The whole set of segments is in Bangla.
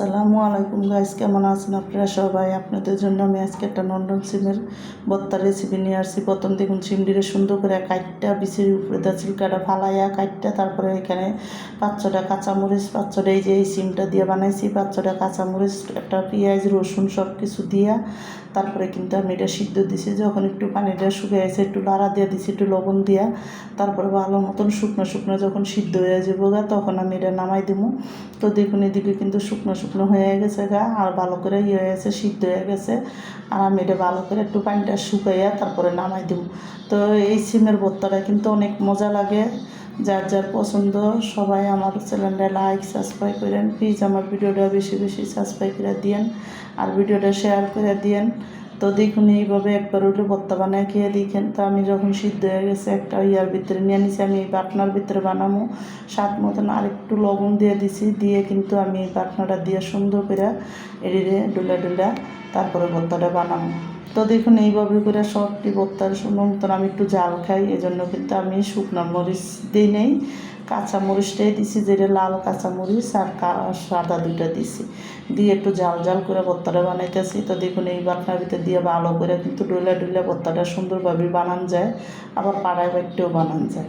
আসসালামু আলাইকুম গাইস কেমন আছেন আপনারা সবাই? আপনাদের জন্য আমি আজকে একটা নন্দন সিমের বত্তা রেসিপি নিয়ে আসছি। প্রথম দেখুন সিমডিরে সুন্দর করে কাইটটা বিচির উপরে দা চিলকাটা ফালাইয়া কাইটটা, তারপরে এখানে পাঁচ ছটা কাঁচামরিচ পাঁচ ছটা এই যে এই সিমটা দিয়ে বানাইছি পাঁচ ছটা কাঁচামরিচ, একটা পেঁয়াজ, রসুন সব কিছু দিয়া, তারপরে কিন্তু আমি এটা সিদ্ধ দিছি। যখন একটু পানিটা শুকিয়ে গেছে একটু লাড়া দিয়ে দিছি, একটু লবণ দিয়া, তারপরে ভালো মতন শুকনো শুকনো যখন সিদ্ধ হয়ে যাব তখন আমি এটা নামাই দিব তো দেখুন এদিকে কিন্তু শুকনো শুকনো হয়ে গেছে গা, আর ভালো করে ইয়ে হয়ে গেছে, সিদ্ধ হয়ে গেছে। আর আমি এটা ভালো করে একটু পানিটা শুকাইয়া তারপরে নামাই দিব। তো এই সিমের ভর্তাটা কিন্তু অনেক মজা লাগে। যার যার পছন্দ, সবাই আমার চ্যানেলটা লাইক সাবস্ক্রাইব করেন। প্লিজ আমার ভিডিওটা বেশি বেশি সাবস্ক্রাইব করে দিয়েন। আর ভিডিওটা শেয়ার করে দিয়েন। তো দেখুন, এইভাবে একবার উঠে ভর্তা বানায় খেয়ে দেখেন। তো আমি যখন সিদ্ধ হয়ে গেছে, একটা ইয়ার ভিতরে নিয়ে নিছি, আমি এই বাটনার ভিতরে বানাবো স্বাদ মতন আর একটু লবণ দিয়ে দিছি, দিয়ে কিন্তু আমি এই বাটনাটা দিয়ে সুন্দর করে এড়িয়ে ডুলা ডুলা তারপরে ভর্তাটা বানাবো তো দেখুন, এইভাবে করে সবটি ভর্তার মতন আমি একটু জাল খাই, এজন্য কিন্তু আমি শুকনো মরিচ দিই নেই। কাঁচা মরিচটাই দিছি, যেটা লাল কাঁচা মরিচ আর সাদা দুইটা দিছি। দিয়ে একটু জাল জাল করে ভর্তাটা বানাইতেছি। তো দেখুন, এই বাটনার ভিতরে দিয়ে ভালো করে কিন্তু ডুলা ডুলা ভর্তাটা সুন্দরভাবে বানান যায়, আবার পাড়ায় বাড়িতেও বানান যায়।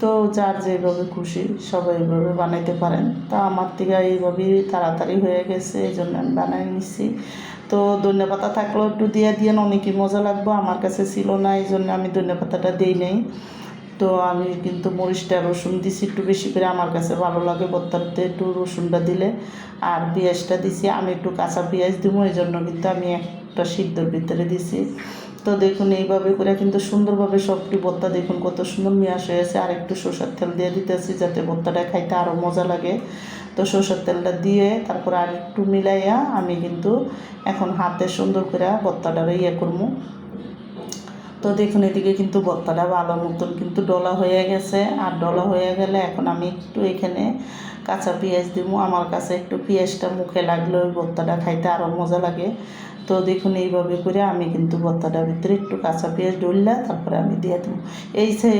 তো যার যেভাবে খুশি সবাই এইভাবে বানাইতে পারেন। তা আমার থেকে এইভাবেই তাড়াতাড়ি হয়ে গেছে, এই জন্য আমি বানাই নিচ্ছি তো ধনে পাতা থাকলেও একটু দিয়ে দিয়ে অনেকই মজা লাগবে। আমার কাছে ছিল না, এই জন্য আমি ধনে পাতাটা দিই নেই। তো আমি কিন্তু মরিচটা, রসুন দিছি একটু বেশি করে। আমার কাছে ভালো লাগে ভর্তাতে একটু রসুনটা দিলে। আর পেঁয়াজটা দিছি, আমি একটু কাঁচা পেঁয়াজ দিব, এই জন্য কিন্তু আমি একটা সিদ্ধর ভিতরে দিছি। তো দেখুন, এইভাবে করে কিন্তু সুন্দরভাবে সবটি ভর্তা দেখুন, কত সুন্দর মিয়াস হয়েছে আর একটু সরষের তেল দিয়ে দিতেছি যাতে ভর্তাটা খাইতে আরও মজা লাগে। তো সরষের তেলটা দিয়ে তারপর আর একটু মিলাইয়া আমি কিন্তু এখন হাতে সুন্দর করে ভর্তাটা ইয়ে করব। তো দেখুন, এদিকে কিন্তু বত্তাটা ভালো মতন কিন্তু ডলা হয়ে গেছে। আর ডলা হয়ে গেলে এখন আমি একটু এখানে কাঁচা পেঁয়াজ দিব আমার কাছে একটু পেঁয়াজটা মুখে লাগলে ওই বত্তাটা খাইতে আরও মজা লাগে। তো দেখুন, এইভাবে করে আমি কিন্তু ভর্তাটার ভিতরে একটু কাঁচা পেঁয়াজ ডললা, তারপরে আমি দিয়ে দেবো। এই সে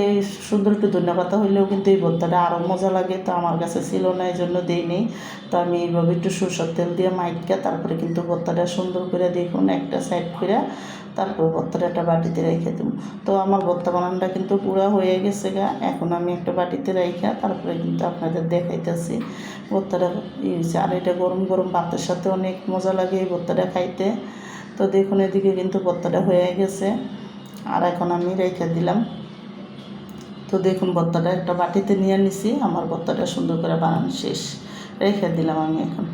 সুন্দর একটু ধন্যবাদ হইলেও কিন্তু এই ভর্তাটা আরও মজা লাগে, তো আমার কাছে ছিল না এই জন্য দিই নেই তো আমি এইভাবে একটু সরষের তেল দিয়ে মাইকা তারপরে কিন্তু ভর্তাটা সুন্দর করে দেখুন, একটা সাইড করে তারপর ভর্তাটা একটা বাটিতে রেখে দেবো। তো আমার ভর্তা বানানটা কিন্তু পুরা হয়ে গেছে গা, এখন আমি একটা বাটিতে রেখে তারপরে কিন্তু আপনাদের দেখাইতেছি ভর্তাটা হয়েছে আর এটা গরম গরম ভাতের সাথে অনেক মজা লাগে এই ভর্তাটা খাইতে। তো দেখুন, এদিকে কিন্তু ভর্তাটা হয়ে গেছে। আর এখন আমি রেখে দিলাম। তো দেখুন ভর্তাটা একটা বাটিতে নিয়ে নিছি। আমার ভর্তাটা সুন্দর করে বানানো শেষ। রেখে দিলাম আমি এখন।